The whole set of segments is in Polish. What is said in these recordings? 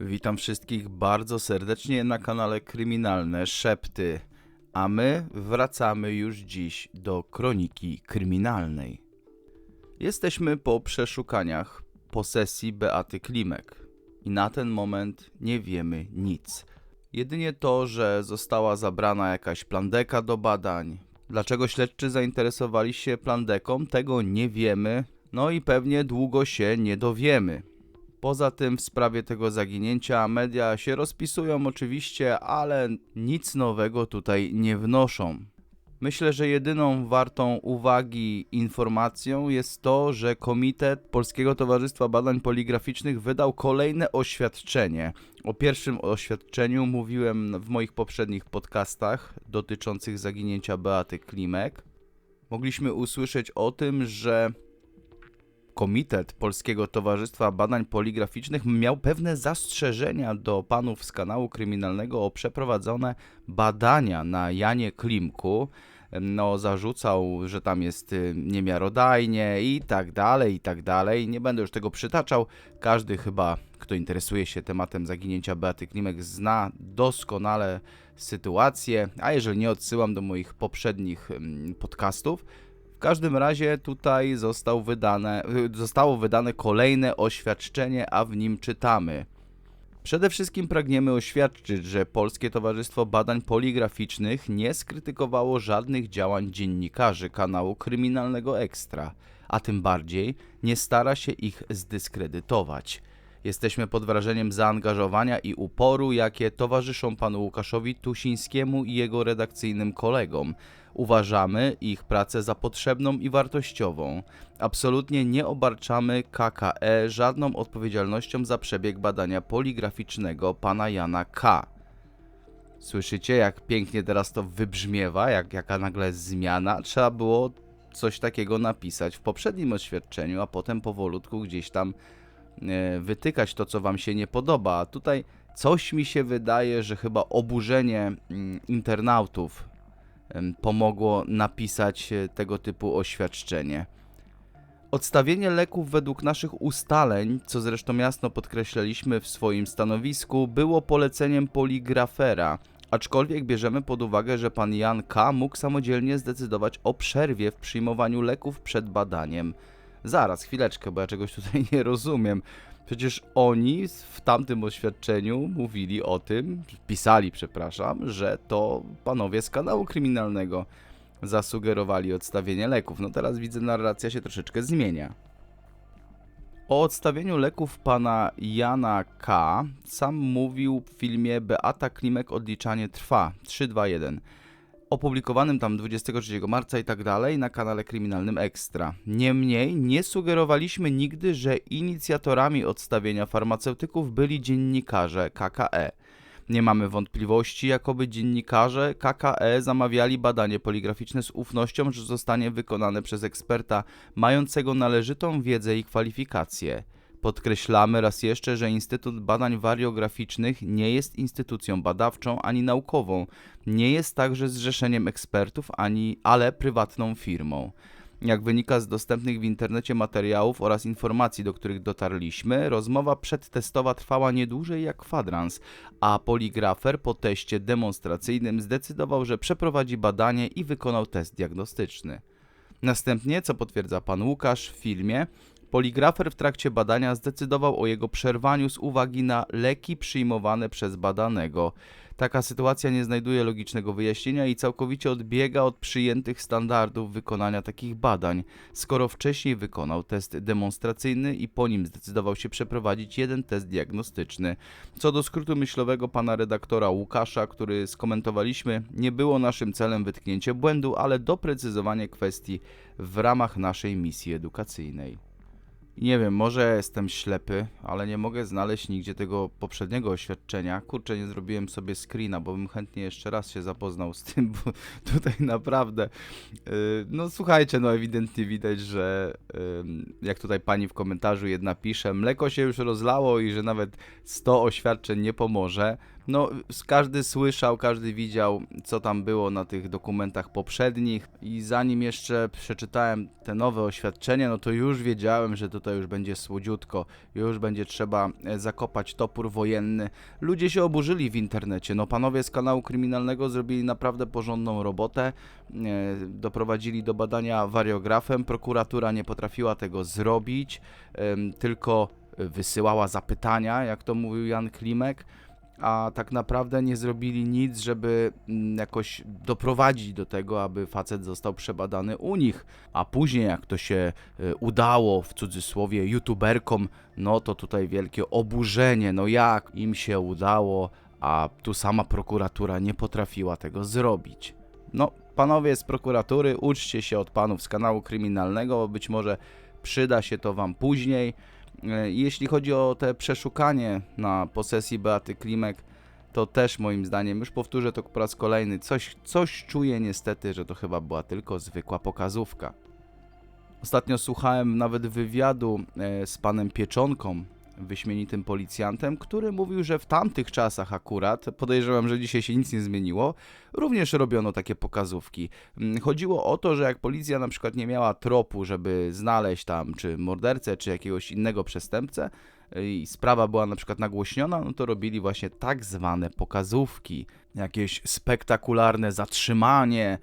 Witam wszystkich bardzo serdecznie na kanale Kryminalne Szepty, a my wracamy już dziś do kroniki kryminalnej. Jesteśmy po przeszukaniach posesji Beaty Klimek i na ten moment nie wiemy nic. Jedynie to, że została zabrana jakaś plandeka do badań. Dlaczego śledczy zainteresowali się plandeką, tego nie wiemy, no i pewnie długo się nie dowiemy. Poza tym w sprawie tego zaginięcia media się rozpisują oczywiście, ale nic nowego tutaj nie wnoszą. Myślę, że jedyną wartą uwagi informacją jest to, że Komitet Polskiego Towarzystwa Badań Poligraficznych wydał kolejne oświadczenie. O pierwszym oświadczeniu mówiłem w moich poprzednich podcastach dotyczących zaginięcia Beaty Klimek. Mogliśmy usłyszeć o tym, że Komitet Polskiego Towarzystwa Badań Poligraficznych miał pewne zastrzeżenia do panów z kanału kryminalnego o przeprowadzone badania na Janie Klimku. No, zarzucał, że tam jest y, niemiarodajnie i tak dalej, i tak dalej. Nie będę już tego przytaczał. Każdy chyba, kto interesuje się tematem zaginięcia Beaty Klimek, zna doskonale sytuację, a jeżeli nie, odsyłam do moich poprzednich mm, podcastów. Każdym razie tutaj został wydane, zostało wydane kolejne oświadczenie, a w nim czytamy. Przede wszystkim pragniemy oświadczyć, że Polskie Towarzystwo Badań Poligraficznych nie skrytykowało żadnych działań dziennikarzy kanału kryminalnego Ekstra, a tym bardziej nie stara się ich zdyskredytować. Jesteśmy pod wrażeniem zaangażowania i uporu, jakie towarzyszą panu Łukaszowi Tusińskiemu i jego redakcyjnym kolegom. Uważamy ich pracę za potrzebną i wartościową. Absolutnie nie obarczamy KKE żadną odpowiedzialnością za przebieg badania poligraficznego pana Jana K. Słyszycie, jak pięknie teraz to wybrzmiewa, jak, jaka nagle zmiana? Trzeba było coś takiego napisać w poprzednim oświadczeniu, a potem powolutku gdzieś tam e, wytykać to, co wam się nie podoba. A tutaj coś mi się wydaje, że chyba oburzenie mm, internautów pomogło napisać e, tego typu oświadczenie. Odstawienie leków według naszych ustaleń, co zresztą jasno podkreślaliśmy w swoim stanowisku, było poleceniem poligrafera, aczkolwiek bierzemy pod uwagę, że pan Jan K. mógł samodzielnie zdecydować o przerwie w przyjmowaniu leków przed badaniem. Zaraz, chwileczkę, bo ja czegoś tutaj nie rozumiem. Przecież oni w tamtym oświadczeniu mówili o tym, pisali, przepraszam, że to panowie z kanału kryminalnego zasugerowali odstawienie leków. No teraz widzę, narracja się troszeczkę zmienia. O odstawieniu leków pana Jana K. sam mówił w filmie Beata Klimek Odliczanie Trwa 321 opublikowanym tam 23 marca i tak dalej na kanale kryminalnym Ekstra. Niemniej nie sugerowaliśmy nigdy, że inicjatorami odstawienia farmaceutyków byli dziennikarze KKE. Nie mamy wątpliwości, jakoby dziennikarze KKE zamawiali badanie poligraficzne z ufnością, że zostanie wykonane przez eksperta mającego należytą wiedzę i kwalifikacje. Podkreślamy raz jeszcze, że Instytut Badań Wariograficznych nie jest instytucją badawczą ani naukową, nie jest także zrzeszeniem ekspertów, ani ale prywatną firmą. Jak wynika z dostępnych w internecie materiałów oraz informacji, do których dotarliśmy, rozmowa przedtestowa trwała nie dłużej jak kwadrans, a poligrafer po teście demonstracyjnym zdecydował, że przeprowadzi badanie i wykonał test diagnostyczny. Następnie, co potwierdza pan Łukasz w filmie, poligrafer w trakcie badania zdecydował o jego przerwaniu z uwagi na leki przyjmowane przez badanego. Taka sytuacja nie znajduje logicznego wyjaśnienia i całkowicie odbiega od przyjętych standardów wykonania takich badań, skoro wcześniej wykonał test demonstracyjny i po nim zdecydował się przeprowadzić jeden test diagnostyczny. Co do skrótu myślowego pana redaktora Łukasza, który skomentowaliśmy, nie było naszym celem wytknięcie błędu, ale doprecyzowanie kwestii w ramach naszej misji edukacyjnej. Nie wiem, może jestem ślepy, ale nie mogę znaleźć nigdzie tego poprzedniego oświadczenia. Kurczę, nie zrobiłem sobie screena, bo bym chętnie jeszcze raz się zapoznał z tym, bo tutaj naprawdę. yy, No słuchajcie, no ewidentnie widać, że ym, jak tutaj pani w komentarzu jedna pisze, mleko się już rozlało i że nawet 100 oświadczeń nie pomoże. No, każdy słyszał, każdy widział, co tam było na tych dokumentach poprzednich. I zanim jeszcze przeczytałem te nowe oświadczenia, no to już wiedziałem, że tutaj już będzie słodziutko, już będzie trzeba e, zakopać topór wojenny. Ludzie się oburzyli w internecie, no panowie z kanału kryminalnego zrobili naprawdę porządną robotę, e, doprowadzili do badania wariografem, prokuratura nie potrafiła tego zrobić, tylko wysyłała zapytania, jak to mówił Jan Klimek, a tak naprawdę nie zrobili nic, żeby mm, jakoś doprowadzić do tego, aby facet został przebadany u nich. A później, jak to się e, udało, w cudzysłowie, youtuberkom, no to tutaj wielkie oburzenie. No jak im się udało, a tu sama prokuratura nie potrafiła tego zrobić. No, panowie z prokuratury, uczcie się od panów z kanału kryminalnego, bo być może przyda się to wam później. E, Jeśli chodzi o te przeszukanie na posesji Beaty Klimek, to też moim zdaniem, już powtórzę to po raz kolejny, coś, coś czuję niestety, że to chyba była tylko zwykła pokazówka. Ostatnio słuchałem nawet wywiadu e, z panem Pieczonką, wyśmienitym policjantem, który mówił, że w tamtych czasach akurat, podejrzewam, że dzisiaj się nic nie zmieniło, również robiono takie pokazówki. Mm, Chodziło o to, że jak policja na przykład nie miała tropu, żeby znaleźć tam czy mordercę, czy jakiegoś innego przestępcę y, i sprawa była na przykład nagłośniona, no to robili właśnie tak zwane pokazówki. Jakieś spektakularne zatrzymanie,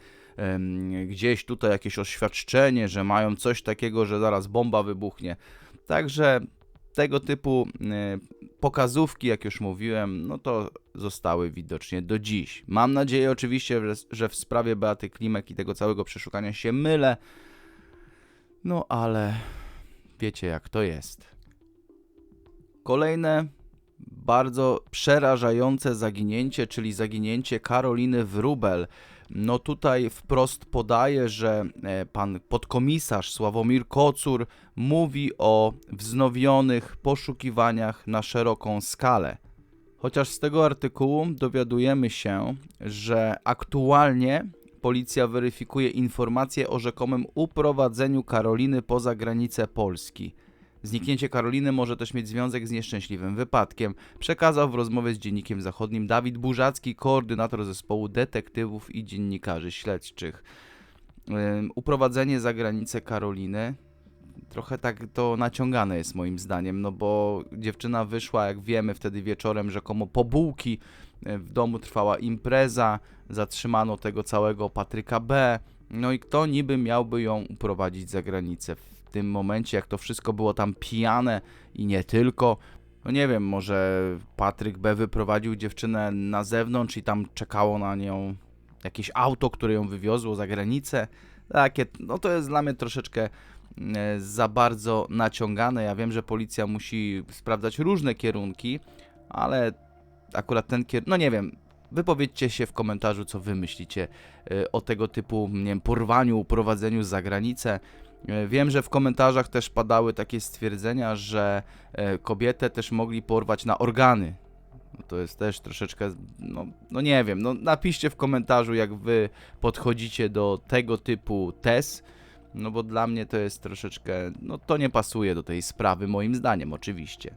gdzieś tutaj jakieś oświadczenie, że mają coś takiego, że zaraz bomba wybuchnie. Także tego typu y, pokazówki, jak już mówiłem, no to zostały widocznie do dziś. Mam nadzieję oczywiście, że, w sprawie Beaty Klimek i tego całego przeszukania się mylę, no ale wiecie jak to jest. Kolejne bardzo przerażające zaginięcie, czyli zaginięcie Karoliny Wróbel. No tutaj wprost podaje, że e, pan podkomisarz Sławomir Kocur mówi o wznowionych poszukiwaniach na szeroką skalę. Chociaż z tego artykułu dowiadujemy się, że aktualnie policja weryfikuje informacje o rzekomym uprowadzeniu Karoliny poza granice Polski. Zniknięcie Karoliny może też mieć związek z nieszczęśliwym wypadkiem, przekazał w rozmowie z Dziennikiem Zachodnim Dawid Burzacki, koordynator zespołu detektywów i dziennikarzy śledczych. Uprowadzenie za granicę Karoliny trochę tak to naciągane jest moim zdaniem, no bo dziewczyna wyszła, jak wiemy, wtedy wieczorem rzekomo po bułki, w domu trwała impreza, zatrzymano tego całego Patryka B, no i kto niby miałby ją uprowadzić za granicę w tym momencie, jak to wszystko było tam pijane i nie tylko, no nie wiem, może Patryk B wyprowadził dziewczynę na zewnątrz i tam czekało na nią jakieś auto, które ją wywiozło za granicę, takie, no to jest dla mnie troszeczkę e, za bardzo naciągane. Ja wiem, że policja musi sprawdzać różne kierunki, ale akurat ten kierunek, no nie wiem, wypowiedzcie się w komentarzu, co wy myślicie e, o tego typu, nie wiem, porwaniu, uprowadzeniu za granicę. E, Wiem, że w komentarzach też padały takie stwierdzenia, że e, kobietę też mogli porwać na organy. No to jest też troszeczkę, no, no nie wiem, no napiszcie w komentarzu, jak wy podchodzicie do tego typu tez. No bo dla mnie to jest troszeczkę, no to nie pasuje do tej sprawy, moim zdaniem oczywiście.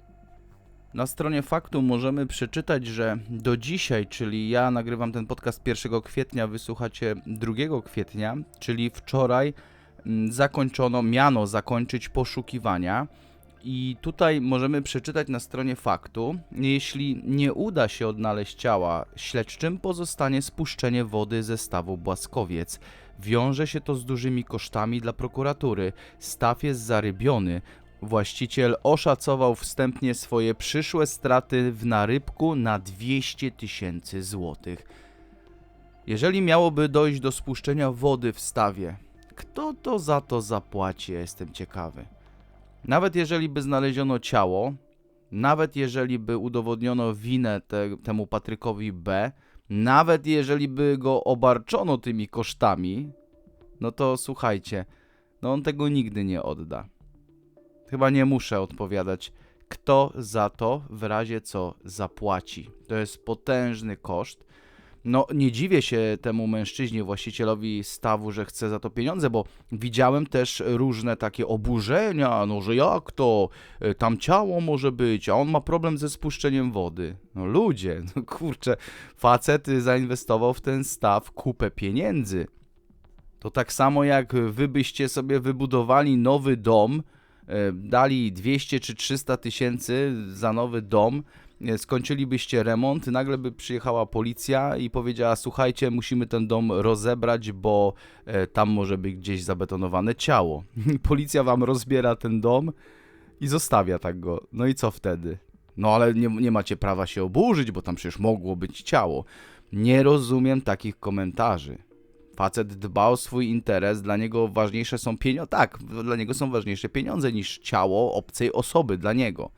Na stronie faktu możemy przeczytać, że do dzisiaj, czyli ja nagrywam ten podcast 1 kwietnia, wysłuchacie 2 kwietnia, czyli wczoraj zakończono, miano zakończyć poszukiwania. I tutaj możemy przeczytać na stronie faktu, jeśli nie uda się odnaleźć ciała, śledczym pozostanie spuszczenie wody ze stawu Błaskowiec. Wiąże się to z dużymi kosztami dla prokuratury. Staw jest zarybiony. Właściciel oszacował wstępnie swoje przyszłe straty w narybku na 200 tysięcy złotych. Jeżeli miałoby dojść do spuszczenia wody w stawie, kto to za to zapłaci? Ja Jestem ciekawy. Nawet jeżeli by znaleziono ciało, nawet jeżeli by udowodniono winę te, temu Patrykowi B, nawet jeżeli by go obarczono tymi kosztami, no to słuchajcie, no on tego nigdy nie odda. Chyba nie muszę odpowiadać, kto za to w razie co zapłaci. To jest potężny koszt. No, nie dziwię się temu mężczyźnie, właścicielowi stawu, że chce za to pieniądze, bo widziałem też różne takie oburzenia, no że jak to, E, tam ciało może być, a on ma problem ze spuszczeniem wody. No ludzie, no kurczę, facet zainwestował w ten staw kupę pieniędzy. To tak samo jak wy byście sobie wybudowali nowy dom, e, dali 200 czy 300 tysięcy za nowy dom, skończylibyście remont, nagle by przyjechała policja i powiedziała: Słuchajcie, musimy ten dom rozebrać, bo e, tam może być gdzieś zabetonowane ciało. Policja wam rozbiera ten dom i zostawia tak go. No i co wtedy? No ale nie, nie macie prawa się oburzyć, bo tam przecież mogło być ciało. Nie rozumiem takich komentarzy. Facet dba o swój interes, dla niego ważniejsze są pieniądze. Tak, dla niego są ważniejsze pieniądze niż ciało obcej osoby dla niego.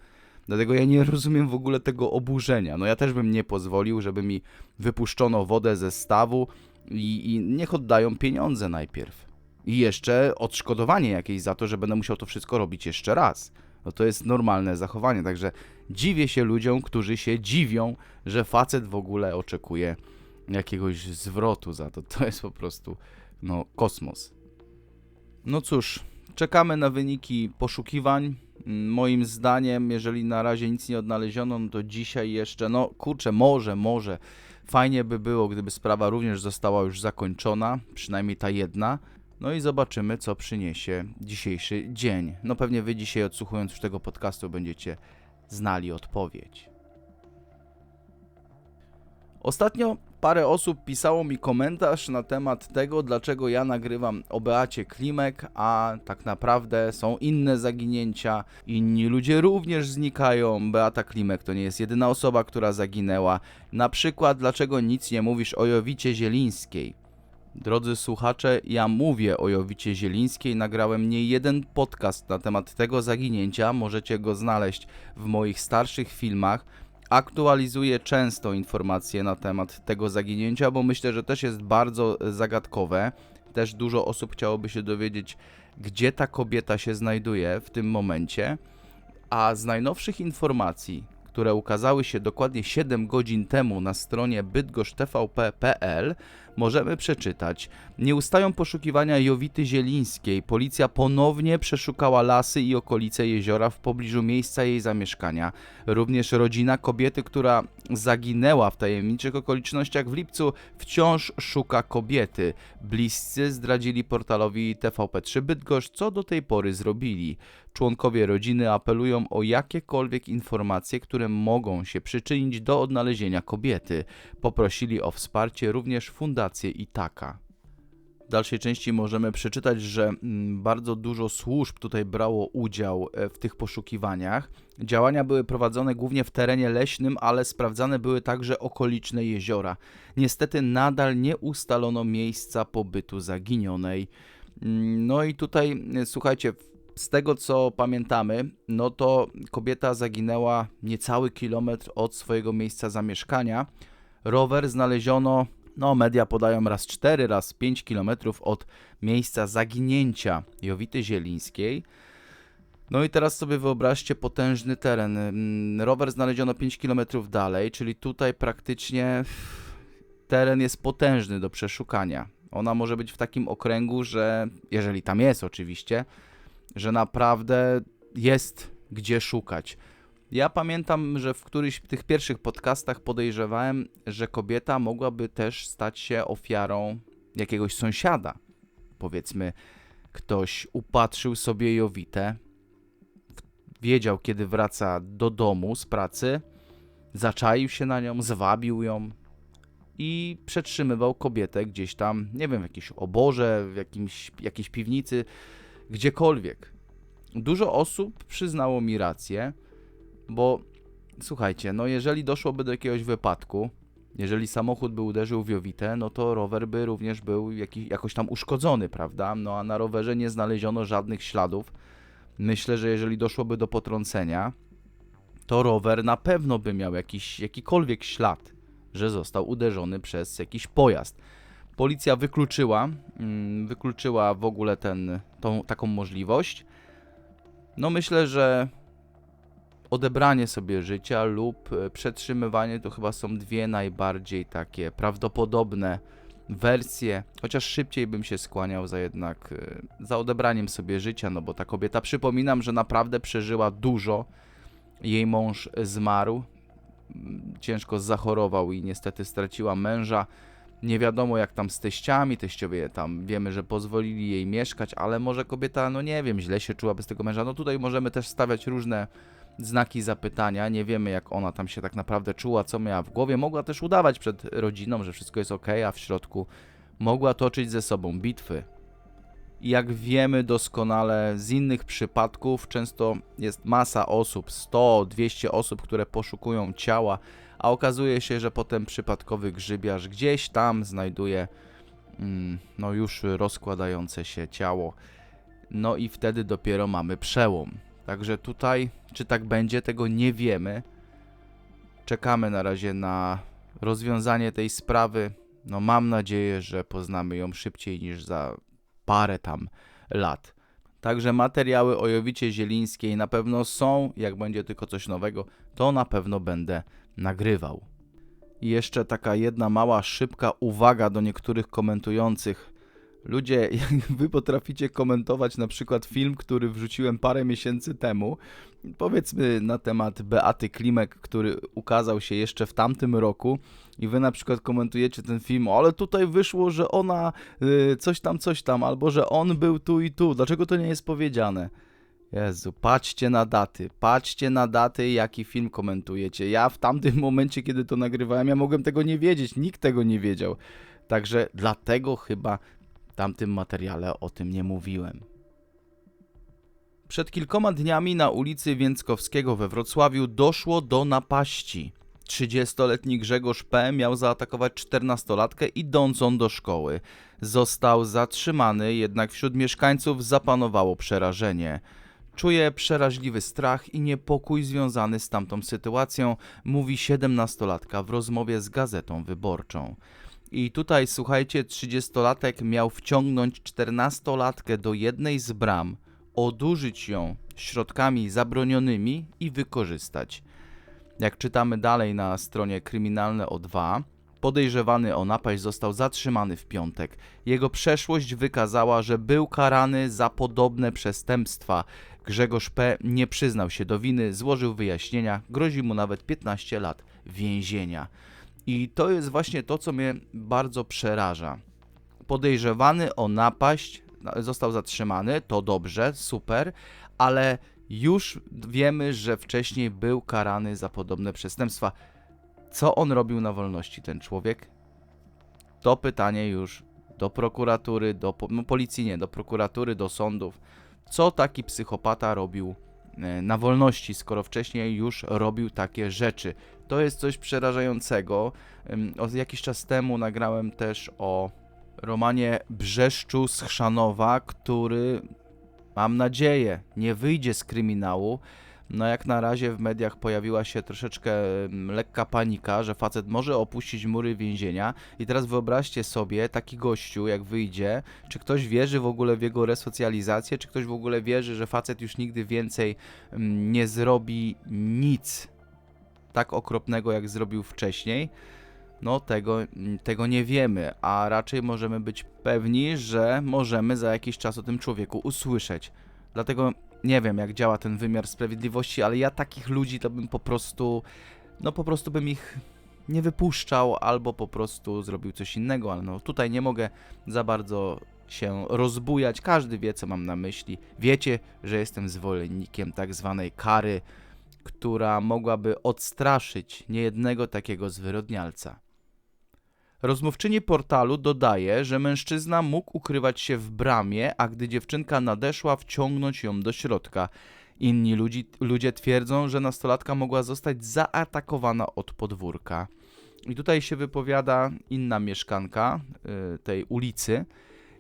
Dlatego ja nie rozumiem w ogóle tego oburzenia. No ja też bym nie pozwolił, żeby mi wypuszczono wodę ze stawu i, i niech oddają pieniądze najpierw. I jeszcze odszkodowanie jakieś za to, że będę musiał to wszystko robić jeszcze raz. No to jest normalne zachowanie, także dziwię się ludziom, którzy się dziwią, że facet w ogóle oczekuje jakiegoś zwrotu za to. To jest po prostu, no, kosmos. No cóż, czekamy na wyniki poszukiwań. Moim zdaniem, jeżeli na razie nic nie odnaleziono, no to dzisiaj jeszcze, no kurczę, może, może. Fajnie by było, gdyby sprawa również została już zakończona, przynajmniej ta jedna. No i zobaczymy, co przyniesie dzisiejszy dzień. No pewnie wy dzisiaj, odsłuchując już tego podcastu, będziecie znali odpowiedź. Ostatnio parę osób pisało mi komentarz na temat tego, dlaczego ja nagrywam o Beacie Klimek, a tak naprawdę są inne zaginięcia. Inni ludzie również znikają. Beata Klimek to nie jest jedyna osoba, która zaginęła. Na przykład, dlaczego nic nie mówisz o Jowicie Zielińskiej? Drodzy słuchacze, ja mówię o Jowicie Zielińskiej, nagrałem nie jeden podcast na temat tego zaginięcia, możecie go znaleźć w moich starszych filmach. Aktualizuję często informacje na temat tego zaginięcia, bo myślę, że też jest bardzo zagadkowe. Też dużo osób chciałoby się dowiedzieć, gdzie ta kobieta się znajduje w tym momencie. A z najnowszych informacji, które ukazały się dokładnie 7 godzin temu na stronie bydgoszcz.tvp.pl, możemy przeczytać: Nie ustają poszukiwania Jowity Zielińskiej. Policja ponownie przeszukała lasy i okolice jeziora w pobliżu miejsca jej zamieszkania. Również rodzina kobiety, która zaginęła w tajemniczych okolicznościach w lipcu, wciąż szuka kobiety. Bliscy zdradzili portalowi TVP3 Bydgoszcz, co do tej pory zrobili. Członkowie rodziny apelują o jakiekolwiek informacje, które mogą się przyczynić do odnalezienia kobiety. Poprosili o wsparcie również Fundację Itaka. W dalszej części możemy przeczytać, że mm, bardzo dużo służb tutaj brało udział e, w tych poszukiwaniach. Działania były prowadzone głównie w terenie leśnym, ale sprawdzane były także okoliczne jeziora. Niestety nadal nie ustalono miejsca pobytu zaginionej. Mm, No i tutaj, e, słuchajcie, z tego co pamiętamy, no to kobieta zaginęła niecały kilometr od swojego miejsca zamieszkania. Rower znaleziono, no media podają raz 4, raz 5 kilometrów od miejsca zaginięcia Jowity Zielińskiej. No i teraz sobie wyobraźcie potężny teren. Mm, Rower znaleziono 5 km dalej, czyli tutaj praktycznie teren jest potężny do przeszukania. Ona może być w takim okręgu, że jeżeli tam jest oczywiście, że naprawdę jest gdzie szukać. Ja pamiętam, że w któryś tych pierwszych podcastach podejrzewałem, że kobieta mogłaby też stać się ofiarą jakiegoś sąsiada. Powiedzmy, ktoś upatrzył sobie Jowitę, wiedział kiedy wraca do domu z pracy, zaczaił się na nią, zwabił ją i przetrzymywał kobietę gdzieś tam, nie wiem, w jakiejś oborze, w jakimś, jakiejś piwnicy, gdziekolwiek. Dużo osób przyznało mi rację, bo słuchajcie, no jeżeli doszłoby do jakiegoś wypadku, jeżeli samochód by uderzył w Jowitę, no to rower by również był jakiś, jakoś tam uszkodzony, prawda? No a na rowerze nie znaleziono żadnych śladów. Myślę, że jeżeli doszłoby do potrącenia, to rower na pewno by miał jakiś, jakikolwiek ślad, że został uderzony przez jakiś pojazd. Policja wykluczyła, mm, wykluczyła w ogóle ten, tą, taką możliwość. No myślę, że odebranie sobie życia lub e, przetrzymywanie to chyba są dwie najbardziej takie prawdopodobne wersje, chociaż szybciej bym się skłaniał za jednak e, za odebraniem sobie życia, no bo ta kobieta, przypominam, że naprawdę przeżyła dużo. Jej mąż zmarł, m, ciężko zachorował i niestety straciła męża. Nie wiadomo jak tam z teściami, teściowie tam wiemy, że pozwolili jej mieszkać, ale może kobieta, no nie wiem, źle się czuła bez tego męża. No tutaj możemy też stawiać różne znaki zapytania, nie wiemy jak ona tam się tak naprawdę czuła, co miała w głowie. Mogła też udawać przed rodziną, że wszystko jest ok, a w środku mogła toczyć ze sobą bitwy. Jak wiemy doskonale z innych przypadków, często jest masa osób, 100-200 osób, które poszukują ciała, a okazuje się, że potem przypadkowy grzybiarz gdzieś tam znajduje mm, no już rozkładające się ciało. No i wtedy dopiero mamy przełom. Także tutaj, czy tak będzie, tego nie wiemy. Czekamy na razie na rozwiązanie tej sprawy. No mam nadzieję, że poznamy ją szybciej niż za parę tam lat. Także materiały o Jowicie Zielińskiej na pewno są. Jak będzie tylko coś nowego, to na pewno będę nagrywał. I jeszcze taka jedna mała, szybka uwaga do niektórych komentujących. Ludzie, jak wy potraficie komentować na przykład film, który wrzuciłem parę miesięcy temu, powiedzmy na temat Beaty Klimek, który ukazał się jeszcze w tamtym roku, i wy na przykład komentujecie ten film, ale tutaj wyszło, że ona y, coś tam, coś tam, albo że on był tu i tu, dlaczego to nie jest powiedziane? Jezu, patrzcie na daty, patrzcie na daty, jaki film komentujecie. Ja w tamtym momencie, kiedy to nagrywałem, ja mogłem tego nie wiedzieć, nikt tego nie wiedział. Także dlatego chyba tamtym materiale o tym nie mówiłem. Przed kilkoma dniami na ulicy Więckowskiego we Wrocławiu doszło do napaści. 30-letni Grzegorz P. miał zaatakować 14-latkę idącą do szkoły. Został zatrzymany, jednak wśród mieszkańców zapanowało przerażenie. Czuję przeraźliwy strach i niepokój związany z tamtą sytuacją, mówi 17-latka w rozmowie z Gazetą Wyborczą. I tutaj, słuchajcie, 30-latek miał wciągnąć 14-latkę do jednej z bram, odurzyć ją środkami zabronionymi i wykorzystać. Jak czytamy dalej na stronie kryminalne O2, podejrzewany o napaść został zatrzymany w piątek. Jego przeszłość wykazała, że był karany za podobne przestępstwa. Grzegorz P. nie przyznał się do winy, złożył wyjaśnienia, grozi mu nawet 15 lat więzienia. I to jest właśnie to, co mnie bardzo przeraża. Podejrzewany o napaść no, został zatrzymany, to dobrze, super, ale już wiemy, że wcześniej był karany za podobne przestępstwa. Co on robił na wolności, ten człowiek? To pytanie już do prokuratury, do no, policji, nie, do prokuratury, do sądów. Co taki psychopata robił na wolności, skoro wcześniej już robił takie rzeczy? To jest coś przerażającego. Jakiś czas temu nagrałem też o Romanie Brzeszczu z Chrzanowa, który mam nadzieję nie wyjdzie z kryminału. No jak na razie w mediach pojawiła się troszeczkę ym, lekka panika, że facet może opuścić mury więzienia i teraz wyobraźcie sobie taki gościu jak wyjdzie, czy ktoś wierzy w ogóle w jego resocjalizację, czy ktoś w ogóle wierzy, że facet już nigdy więcej ym, nie zrobi nic tak okropnego jak zrobił wcześniej. No tego, tego nie wiemy, a raczej możemy być pewni, że możemy za jakiś czas o tym człowieku usłyszeć. Dlatego nie wiem, jak działa ten wymiar sprawiedliwości, ale ja takich ludzi to bym po prostu, no po prostu bym ich nie wypuszczał, albo po prostu zrobił coś innego, ale no tutaj nie mogę za bardzo się rozbujać. Każdy wie, co mam na myśli. Wiecie, że jestem zwolennikiem tak zwanej kary, która mogłaby odstraszyć niejednego takiego zwyrodnialca. Rozmówczyni portalu dodaje, że mężczyzna mógł ukrywać się w bramie, a gdy dziewczynka nadeszła, wciągnąć ją do środka. Inni ludzi, ludzie twierdzą, że nastolatka mogła zostać zaatakowana od podwórka. I tutaj się wypowiada inna mieszkanka y, tej ulicy.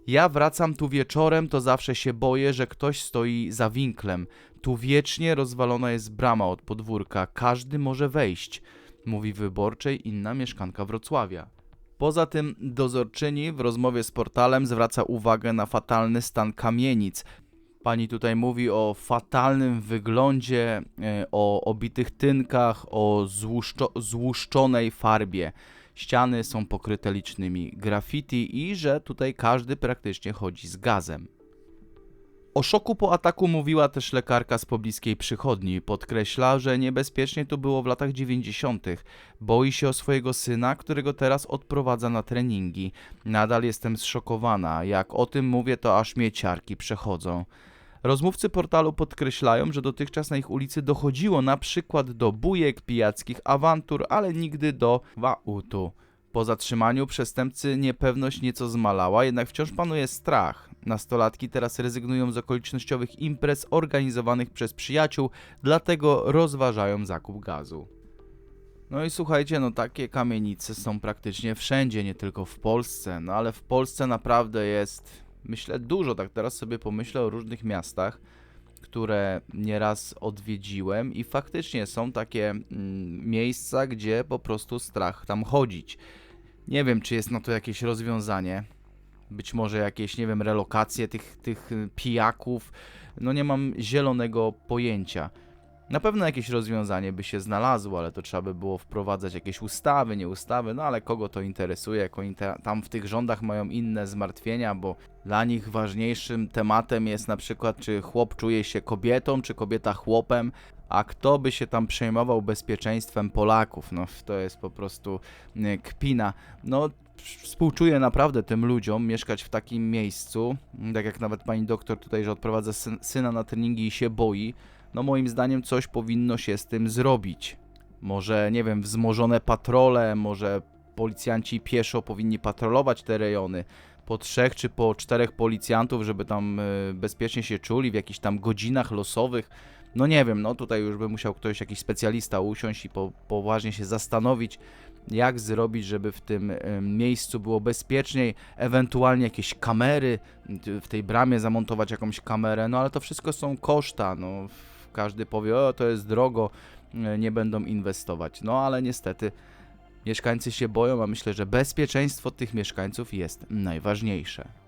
Ja wracam tu wieczorem, to zawsze się boję, że ktoś stoi za winklem. Tu wiecznie rozwalona jest brama od podwórka. Każdy może wejść, mówi wyborczej inna mieszkanka Wrocławia. Poza tym dozorczyni w rozmowie z portalem zwraca uwagę na fatalny stan kamienic. Pani tutaj mówi o fatalnym wyglądzie, e, o obitych tynkach, o złuszczo- złuszczonej farbie. Ściany są pokryte licznymi graffiti i że tutaj każdy praktycznie chodzi z gazem. O szoku po ataku mówiła też lekarka z pobliskiej przychodni. Podkreśla, że niebezpiecznie to było w latach 90. Boi się o swojego syna, którego teraz odprowadza na treningi. Nadal jestem zszokowana. Jak o tym mówię, to aż mnie ciarki przechodzą. Rozmówcy portalu podkreślają, że dotychczas na ich ulicy dochodziło na przykład do bujek, pijackich awantur, ale nigdy do gwałtu. Po zatrzymaniu przestępcy niepewność nieco zmalała, jednak wciąż panuje strach. Nastolatki teraz rezygnują z okolicznościowych imprez organizowanych przez przyjaciół, dlatego rozważają zakup gazu. No i słuchajcie, no takie kamienice są praktycznie wszędzie, nie tylko w Polsce. No ale w Polsce naprawdę jest, myślę, dużo. Tak teraz sobie pomyślę o różnych miastach, które nieraz odwiedziłem i faktycznie są takie mm, miejsca, gdzie po prostu strach tam chodzić. Nie wiem, czy jest na to jakieś rozwiązanie. Być może jakieś, nie wiem, relokacje tych, tych y, pijaków. No nie mam zielonego pojęcia. Na pewno jakieś rozwiązanie by się znalazło, ale to trzeba by było wprowadzać jakieś ustawy, nie ustawy, no ale kogo to interesuje, jak oni te, tam w tych rządach mają inne zmartwienia, bo dla nich ważniejszym tematem jest na przykład, czy chłop czuje się kobietą, czy kobieta chłopem, a kto by się tam przejmował bezpieczeństwem Polaków? No to jest po prostu y, kpina. No współczuję naprawdę tym ludziom mieszkać w takim miejscu, tak jak nawet pani doktor tutaj, że odprowadza syn, syna na treningi i się boi. No moim zdaniem coś powinno się z tym zrobić. Może, nie wiem, wzmożone patrole, może policjanci pieszo powinni patrolować te rejony. Po trzech czy po czterech policjantów, żeby tam y, bezpiecznie się czuli w jakichś tam godzinach losowych. No nie wiem, no tutaj już by musiał ktoś, jakiś specjalista usiąść i po, poważnie się zastanowić, jak zrobić, żeby w tym miejscu było bezpieczniej, ewentualnie jakieś kamery, w tej bramie zamontować jakąś kamerę, no ale to wszystko są koszta, no każdy powie, o to jest drogo, y, nie będą inwestować, no ale niestety mieszkańcy się boją, a myślę, że bezpieczeństwo tych mieszkańców jest najważniejsze.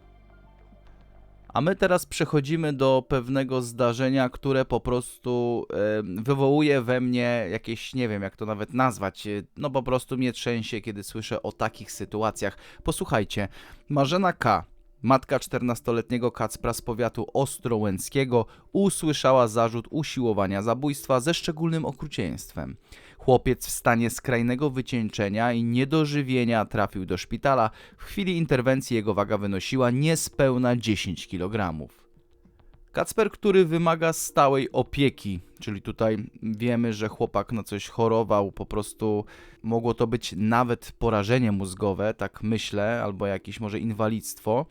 A my teraz przechodzimy do pewnego zdarzenia, które po prostu wywołuje we mnie jakieś, nie wiem jak to nawet nazwać, e, no po prostu mnie trzęsie, kiedy słyszę o takich sytuacjach. Posłuchajcie, Marzena K., matka 14-letniego Kacpra z powiatu ostrołęckiego, usłyszała zarzut usiłowania zabójstwa ze szczególnym okrucieństwem. Chłopiec w stanie skrajnego wycieńczenia i niedożywienia trafił do szpitala. W chwili interwencji jego waga wynosiła niespełna 10 kg. Kacper, który wymaga stałej opieki, czyli tutaj wiemy, że chłopak na coś chorował, po prostu mogło to być nawet porażenie mózgowe, tak myślę, albo jakieś może inwalidztwo.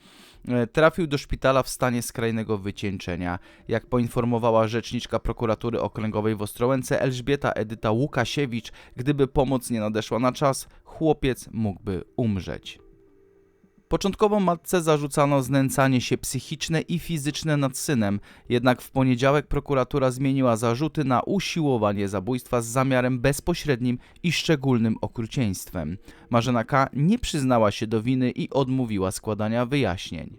E, Trafił do szpitala w stanie skrajnego wycieńczenia. Jak poinformowała rzeczniczka prokuratury okręgowej w Ostrołęce Elżbieta Edyta Łukasiewicz, gdyby pomoc nie nadeszła na czas, chłopiec mógłby umrzeć. Początkowo matce zarzucano znęcanie się psychiczne i fizyczne nad synem, jednak w poniedziałek prokuratura zmieniła zarzuty na usiłowanie zabójstwa z zamiarem bezpośrednim i szczególnym okrucieństwem. Marzena K. nie przyznała się do winy i odmówiła składania wyjaśnień.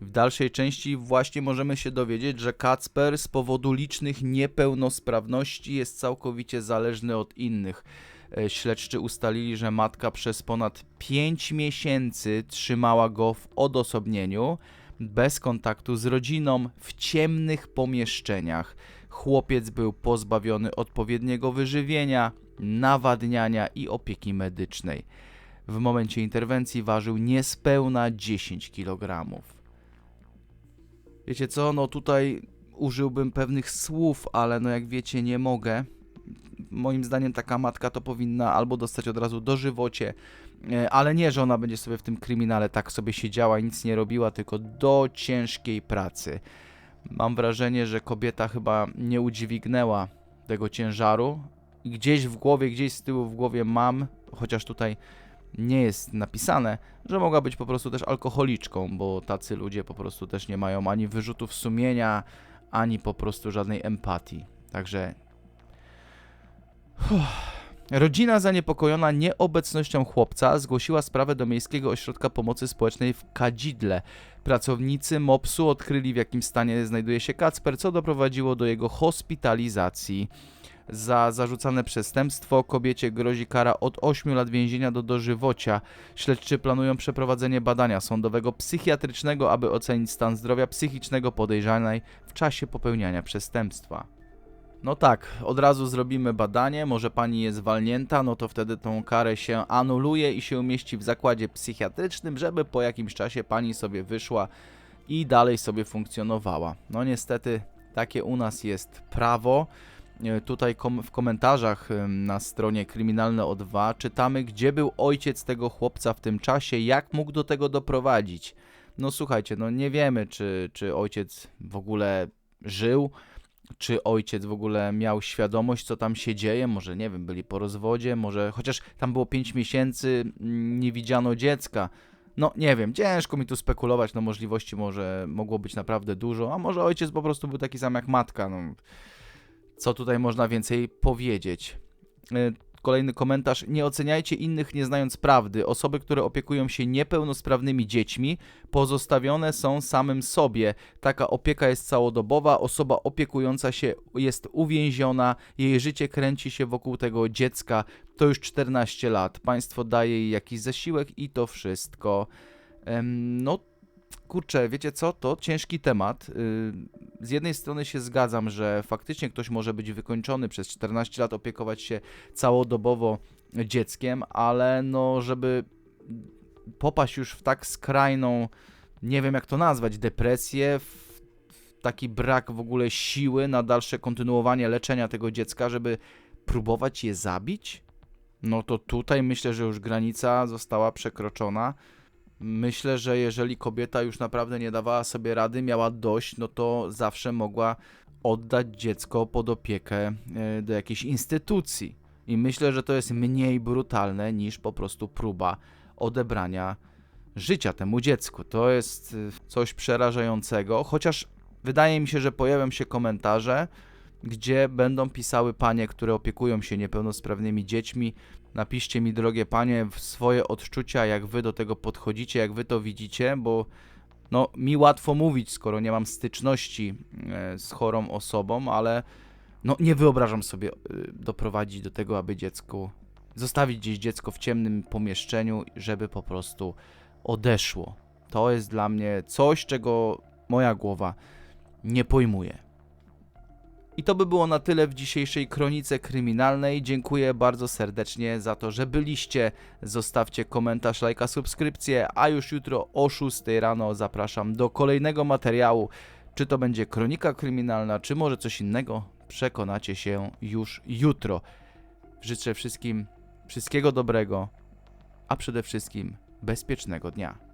W dalszej części właśnie możemy się dowiedzieć, że Kacper z powodu licznych niepełnosprawności jest całkowicie zależny od innych. E, Śledczy ustalili, że matka przez ponad 5 miesięcy trzymała go w odosobnieniu, bez kontaktu z rodziną, w ciemnych pomieszczeniach. Chłopiec był pozbawiony odpowiedniego wyżywienia, nawadniania i opieki medycznej. W momencie interwencji ważył niespełna 10 kg. Wiecie co, no tutaj użyłbym pewnych słów, ale no jak wiecie, nie mogę moim zdaniem taka matka to powinna albo dostać od razu dożywocie, e, ale nie, że ona będzie sobie w tym kryminale tak sobie siedziała i nic nie robiła, tylko do ciężkiej pracy. Mam wrażenie, że kobieta chyba nie udźwignęła tego ciężaru. Gdzieś w głowie, gdzieś z tyłu w głowie mam, chociaż tutaj nie jest napisane, że mogła być po prostu też alkoholiczką, bo tacy ludzie po prostu też nie mają ani wyrzutów sumienia, ani po prostu żadnej empatii. Także Rodzina zaniepokojona nieobecnością chłopca zgłosiła sprawę do Miejskiego Ośrodka Pomocy Społecznej w Kadzidle. Pracownicy MOPS-u odkryli w jakim stanie znajduje się Kacper, co doprowadziło do jego hospitalizacji. Za zarzucane przestępstwo kobiecie grozi kara od 8 lat więzienia do dożywocia. Śledczy planują przeprowadzenie badania sądowego psychiatrycznego, aby ocenić stan zdrowia psychicznego podejrzanej w czasie popełniania przestępstwa. No tak, od razu zrobimy badanie, może pani jest walnięta, no to wtedy tą karę się anuluje i się umieści w zakładzie psychiatrycznym, żeby po jakimś czasie pani sobie wyszła i dalej sobie funkcjonowała. No niestety takie u nas jest prawo. E, Tutaj kom w komentarzach na stronie Kryminalne O2 czytamy, gdzie był ojciec tego chłopca w tym czasie, jak mógł do tego doprowadzić. No słuchajcie, no nie wiemy, czy, czy ojciec w ogóle żył, czy ojciec w ogóle miał świadomość, co tam się dzieje. Może nie wiem, byli po rozwodzie, może chociaż tam było 5 miesięcy, mm, nie widziano dziecka. No nie wiem, ciężko mi tu spekulować, no możliwości może mogło być naprawdę dużo, a może ojciec po prostu był taki sam jak matka. No, co tutaj można więcej powiedzieć? Kolejny komentarz. Nie oceniajcie innych nie znając prawdy. Osoby, które opiekują się niepełnosprawnymi dziećmi, pozostawione są samym sobie. Taka opieka jest całodobowa, osoba opiekująca się jest uwięziona, jej życie kręci się wokół tego dziecka. To już 14 lat. Państwo daje jej jakiś zasiłek i to wszystko. No, kurczę, wiecie co? To ciężki temat. Y, Z jednej strony się zgadzam, że faktycznie ktoś może być wykończony przez 14 lat, opiekować się całodobowo dzieckiem, ale no, żeby popaść już w tak skrajną, nie wiem jak to nazwać, depresję, w, w taki brak w ogóle siły na dalsze kontynuowanie leczenia tego dziecka, żeby próbować je zabić, no to tutaj myślę, że już granica została przekroczona. Myślę, że jeżeli kobieta już naprawdę nie dawała sobie rady, miała dość, no to zawsze mogła oddać dziecko pod opiekę e, do jakiejś instytucji. I myślę, że to jest mniej brutalne niż po prostu próba odebrania życia temu dziecku. To jest y, coś przerażającego, chociaż wydaje mi się, że pojawią się komentarze, gdzie będą pisały panie, które opiekują się niepełnosprawnymi dziećmi. Napiszcie mi, drogie panie, swoje odczucia, jak wy do tego podchodzicie, jak wy to widzicie, bo no, mi łatwo mówić, skoro nie mam styczności e, z chorą osobą, ale no, nie wyobrażam sobie y, doprowadzić do tego, aby dziecku, zostawić gdzieś dziecko w ciemnym pomieszczeniu, żeby po prostu odeszło. To jest dla mnie coś, czego moja głowa nie pojmuje. I to by było na tyle w dzisiejszej kronice kryminalnej. Dziękuję bardzo serdecznie za to, że byliście. Zostawcie komentarz, lajka, subskrypcję, a już jutro o 6 rano zapraszam do kolejnego materiału. Czy to będzie kronika kryminalna, czy może coś innego, przekonacie się już jutro. Życzę wszystkim wszystkiego dobrego, a przede wszystkim bezpiecznego dnia.